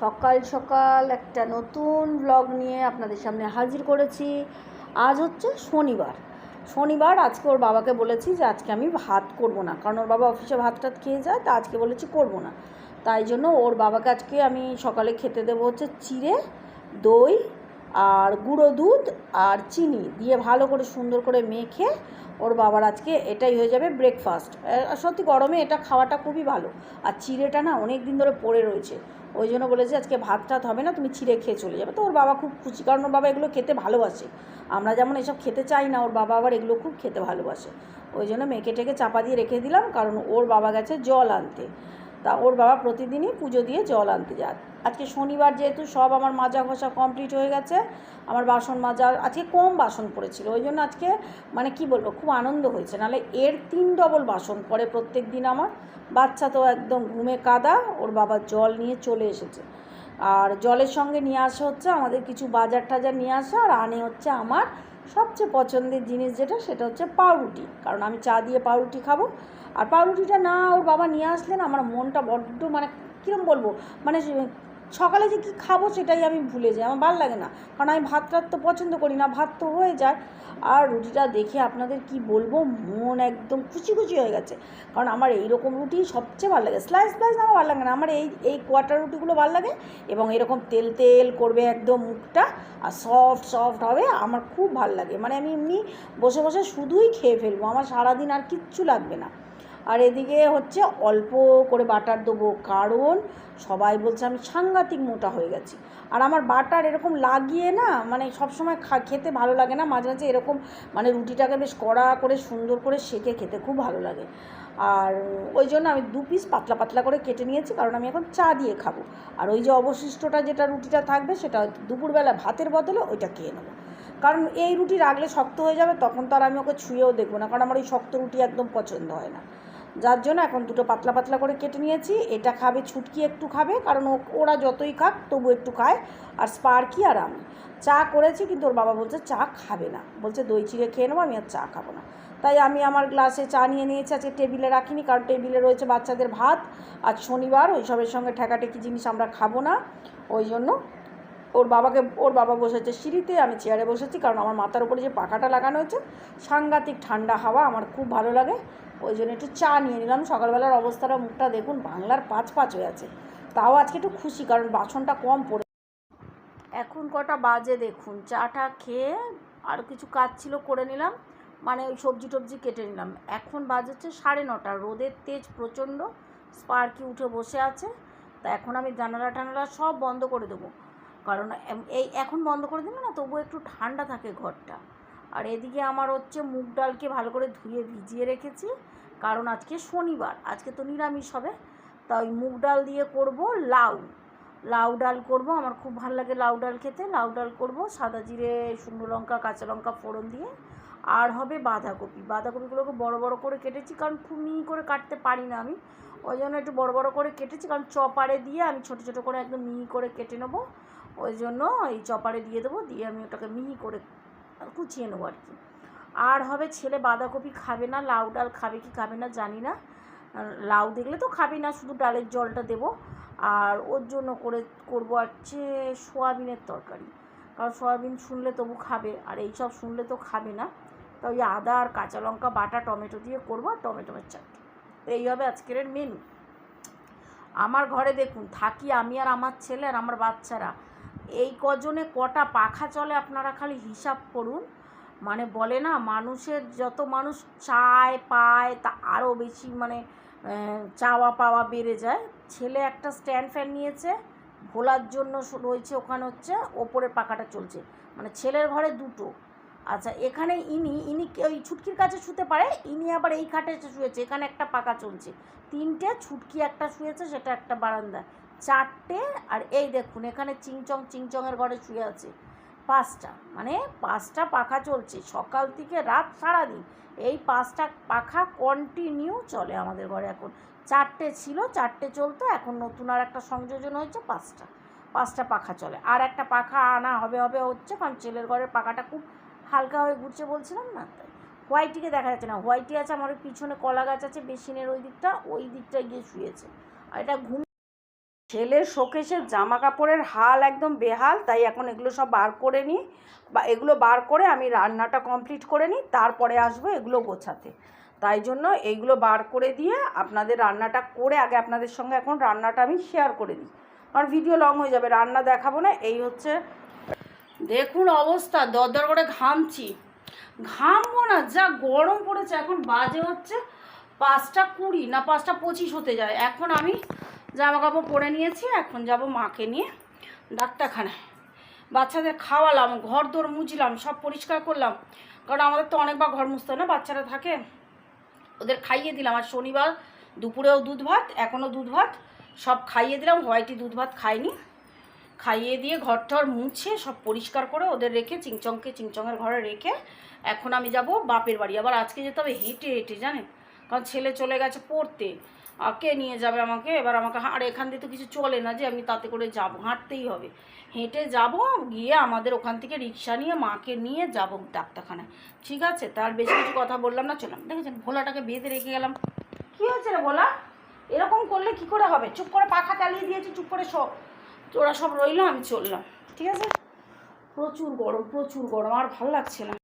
সকাল সকাল একটা নতুন ব্লগ নিয়ে আপনাদের সামনে হাজির করেছি। আজ হচ্ছে শনিবার। শনিবার আজকে ওর বাবাকে বলেছি যে আজকে আমি ভাত করব না। কারণ ওর বাবা অফিসে ভাত টাত খেয়ে যায়, তা আজকে বলেছি করব না। তাই জন্য ওর বাবাকে আজকে আমি সকালে খেতে দেবো হচ্ছে চিড়ে, দই আর গুঁড়ো দুধ আর চিনি দিয়ে ভালো করে সুন্দর করে মেখে ওর বাবার আজকে এটাই হয়ে যাবে ব্রেকফাস্ট সত্যি গরমে এটা খাওয়াটা খুবই ভালো। আর চিড়েটা না অনেক দিন ধরে পড়ে রয়েছে। ওই জন্য বলেছে আজকে ভাত টাত হবে না, তুমি চিড়ে খেয়ে চলে যাবে। তো ওর বাবা খুব খুশি, কারণ ওর বাবা এগুলো খেতে ভালোবাসে। আমরা যেমন এসব খেতে চাই না, ওর বাবা আবার এগুলো খুব খেতে ভালোবাসে। ওই জন্য মেখে টেকে চাপা দিয়ে রেখে দিলাম, কারণ ওর বাবা গেছে জল আনতে। তা ওর বাবা প্রতিদিনই পুজো দিয়ে জল আনতে যায়। আজকে শনিবার যেহেতু সব আমার মাজা ঘষা কমপ্লিট হয়ে গেছে, আমার বাসন মাজা, আজকে কম বাসন পড়েছিল, ওই জন্য আজকে মানে কি বলব, খুব আনন্দ হয়েছে। নাহলে এর তিন ডবল বাসন পড়ে প্রত্যেক দিন আমার। বাচ্চা তো একদম ঘুমে কাদা, ওর বাবা জল নিয়ে চলে এসেছে। আর জলের সঙ্গে নিয়ে আসা হচ্ছে আমাদের কিছু বাজার টাজার নিয়ে আসা, আর আনে হচ্ছে আমার সবচেয়ে পছন্দের জিনিস যেটা, সেটা হচ্ছে পাউরুটি। কারণ আমি চা দিয়ে পাউরুটি খাব। আর পাউরুটিটা না, ওর বাবা নিয়ে আসলেন আমার মনটা বড্ড মানে কীরকম বলব মানে সকালে যে কী খাব সেটাই আমি ভুলে যাই, আমার ভালো লাগে না। কারণ আমি ভাত টাত তো পছন্দ করি না, ভাত তো হয়ে যায়। আর রুটিটা দেখে আপনাদের কি বলব, মন একদম খুশি খুশি হয়ে গেছে। কারণ আমার এই রকম রুটি সবচেয়ে ভালো লাগে। স্লাইস স্লাইস আমার ভালো লাগে না, আমার এই এই কোয়াটার রুটিগুলো ভালো লাগে এবং এরকম তেল তেল করবে একদম মুখটা আর সফট সফট হবে, আমার খুব ভালো লাগে। মানে আমি এমনি বসে বসে শুধুই খেয়ে ফেলব, আমার সারাদিন আর কিচ্ছু লাগবে না। আর এদিকে হচ্ছে অল্প করে বাটার দেবো, কারণ সবাই বলছে আমি সাংঘাতিক মোটা হয়ে গেছি। আর আমার বাটার এরকম লাগিয়ে না মানে সবসময় খা, খেতে ভালো লাগে না, মাঝে মাঝে এরকম মানে রুটিটাকে বেশ কড়া করে সুন্দর করে সেকে খেতে খুব ভালো লাগে। আর ওই জন্য আমি দু পিস পাতলা পাতলা করে কেটে নিয়েছি, কারণ আমি এখন চা দিয়ে খাব। আর ওই যে অবশিষ্টটা যেটা রুটিটা থাকবে সেটা দুপুরবেলা ভাতের বদলে ওইটা খেয়ে নেব। কারণ এই রুটি রাখলে শক্ত হয়ে যাবে, তখন তো আর আমি ওকে ছুঁয়েও দেখব না, কারণ আমার ওই শক্ত রুটি একদম পছন্দ হয় না। যার জন্য এখন দুটো পাতলা পাতলা করে কেটে নিয়েছি। এটা খাবে, ছুটকি একটু খাবে, কারণ ওরা যতই খাক তবু একটু খায়, আর স্পার্কি আর আমি। চা করেছি, কিন্তু ওর বাবা বলছে চা খাবে না। বলছে দই চিড়ে খেয়ে নেব, আমি আর চা খাব না। তাই আমি আমার গ্লাসে চা নিয়ে নিয়েছি, আজকে টেবিলে রাখিনি, কারণ টেবিলে রয়েছে বাচ্চাদের ভাত। আজ শনিবার, ওই সবের সঙ্গে ঠেকাঠেকি জিনিস আমরা খাব না, ওই জন্য ওর বাবাকে, ওর বাবা বসেছে সিঁড়িতে, আমি চেয়ারে বসেছি, কারণ আমার মাথার উপরে যে পাখাটা লাগানো হয়েছে, সাংঘাতিক ঠান্ডা হাওয়া আমার খুব ভালো লাগে। ওই জন্য একটু চা নিয়ে নিলাম। সকালবেলার অবস্থাটা, মুখটা দেখুন, বাংলার পাঁচ পাঁচ হয়ে আছে। তাও আজকে একটু খুশি, কারণ বাসনটা কম পড়ে। এখন কটা বাজে দেখুন, চাটা খেয়ে আরও কিছু কাজ ছিল করে নিলাম মানে ওই সবজি টবজি কেটে নিলাম। এখন বাজেছে সাড়ে নটা, রোদের তেজ প্রচণ্ড, স্পার্কি উঠে বসে আছে। তা এখন আমি জানালা টানালা সব বন্ধ করে দেবো। কারণ এই এখন বন্ধ করে দিলে না তবু একটু ঠান্ডা থাকে ঘরটা। আর এদিকে আমার হচ্ছে মুগ ডালকে ভালো করে ধুয়ে ভিজিয়ে রেখেছি। কারণ আজকে শনিবার, আজকে তো নিরামিষ হবে। তা ওই মুগ ডাল দিয়ে করব লাউ। লাউ ডাল করব, আমার খুব ভালো লাগে লাউ ডাল খেতে। লাউ ডাল করব সাদা জিরে, শুকনো লঙ্কা, কাঁচা লঙ্কা ফোড়ন দিয়ে। আর হবে বাঁধাকপি। বাঁধাকপিগুলোকে বড় বড় করে কেটেছি কারণ মিহি করে কাটতে পারি না আমি। ওই জন্য একটু বড় বড় করে কেটেছি কারণ চপারে দিয়ে আমি ছোটো ছোটো করে একদম মিহি করে কেটে নেব। ওই জন্য এই চপারে দিয়ে দেবো, দিয়ে আমি ওটাকে মিহি করে কুচিয়ে নেব আর কি। আর হবে ছেলে বাঁধাকপি খাবে না, লাউ ডাল খাবে কি খাবে না জানি না। লাউ দেখলে তো খাবে না, শুধু ডালের জলটা দেবো। আর ওর জন্য করে, করব হচ্ছে সোয়াবিনের তরকারি। কারণ সোয়াবিন শুনলে তবু খাবে, আর এই সব শুনলে তো খাবে না। তো ওই আদা আর কাঁচা লঙ্কা, বাটা, টমেটো দিয়ে করব আর টমেটোমের চাটনি। এই হবে আজকের মেনু আমার ঘরে দেখুন, থাকি আমি আর আমার ছেলে আর আমার বাচ্চারা। এই কজনে কটা পাখা চলে আপনারা খালি হিসাব করুন। মানে বলে না, মানুষের যত মানুষ চায়, পায়, তা আরও বেশি মানে চাওয়া পাওয়া বেড়ে যায়। ছেলে একটা স্ট্যান্ড ফ্যান নিয়েছে, ভোলার জন্য রয়েছে ওখানে হচ্ছে, ওপরের পাখাটা চলছে। মানে ছেলের ঘরে দুটো। আচ্ছা এখানে ইনি ইনি ওই ছুটকির কাছে শুতে পারে, ইনি আবার এই খাটে শুয়েছে, এখানে একটা পাকা চলছে। তিনটে, ছুটকি একটা শুয়েছে, সেটা একটা বারান্দা চারটে, আর এই দেখুন, এখানে চিংচং, চিংচংয়ের ঘরে শুয়ে আছে। পাঁচটা মানে পাঁচটা পাখা চলছে। সকাল থেকে রাত সারাদিন এই পাঁচটা পাখা কন্টিনিউ চলে আমাদের ঘরে এখন। চারটে ছিল, চারটে চলতো, এখন নতুন আর একটা সংযোজন হয়েছে, পাঁচটা। পাঁচটা পাখা চলে। আর একটা পাখা আনা হবে হবে হচ্ছে, কারণ ছেলের ঘরের পাখাটা খুব হালকা হয়ে ঘুরছে বলছিলাম না? তাই হোয়াইটিকে দেখা যাচ্ছে না। হোয়াইটি আছে, আমার পিছনে কলা গাছ আছে, বেসিনের ওই দিকটা, ওই দিকটায় গিয়ে শুয়েছে। আর এটা ঘুম ছেলের শোকেশের জামা কাপড়ের হাল একদম বেহাল, তাই এখন এগুলো সব বার করে নিই। বা এগুলো বার করে আমি রান্নাটা কমপ্লিট করে নিই, তারপরে আসব এগুলো গোছাতে। তাই জন্য এইগুলো বার করে দিয়ে আপনাদের রান্নাটা করে আগে আপনাদের সঙ্গে এখন রান্নাটা আমি শেয়ার করে দিই। আর ভিডিও লং হয়ে যাবে, রান্না দেখাবো না, এই হচ্ছে দেখুন অবস্থা, দরদর করে ঘামছি। ঘামবো না, যা গরম পড়েছে, এখন বাজে হচ্ছে পাঁচটা কুড়ি, না পাঁচটা পঁচিশ হতে যায়। এখন আমি জামা কাপড় পরে নিয়েছি, এখন যাব মাকে নিয়ে ডাক্তারখানায়। বাচ্চাদের খাওয়ালাম ঘর দোর মুছলাম সব পরিষ্কার করলাম। কারণ আমাদের তো অনেকবার ঘর মুছতে না, বাচ্চারা থাকে। ওদের খাইয়ে দিলাম আর শনিবার দুপুরেও দুধ ভাত, এখনও দুধ ভাত, সব খাইয়ে দিলাম, হোয়াইটি দুধ ভাত খাইনি। খাইয়ে দিয়ে ঘর টর মুছে, সব পরিষ্কার করে ওদের রেখে, চিংচংকে চিংচংয়ের ঘরে রেখে এখন আমি যাব বাপের বাড়ি। আবার আজকে যেতে হবে হেঁটে হেঁটে, জানেন? কারণ ছেলে চলে গেছে পড়তে। কে নিয়ে যাবে আমাকে। এবার আমাকে আর এখান দিয়ে তো কিছু চলে না যে আমি তাতে করে যাব, হাঁটতেই হবে। হেঁটে যাব, গিয়ে আমাদের ওখান থেকে রিক্সা নিয়ে মাকে নিয়ে যাব ডাক্তারখানায়। ঠিক আছে? তার বেশি কিছু কথা বললাম না চললাম দেখেছেন, ভোলাটাকে বেঁধে রেখে গেলাম। কী হয়েছে রে ভোলা? এরকম করলে কি করে হবে? চুপ করে পাখা চালিয়ে দিয়েছি, চুপ করে সব ওরা সব রইল, আমি চললাম। ঠিক আছে? প্রচুর গরম প্রচুর গরম। আর ভালো লাগছে না।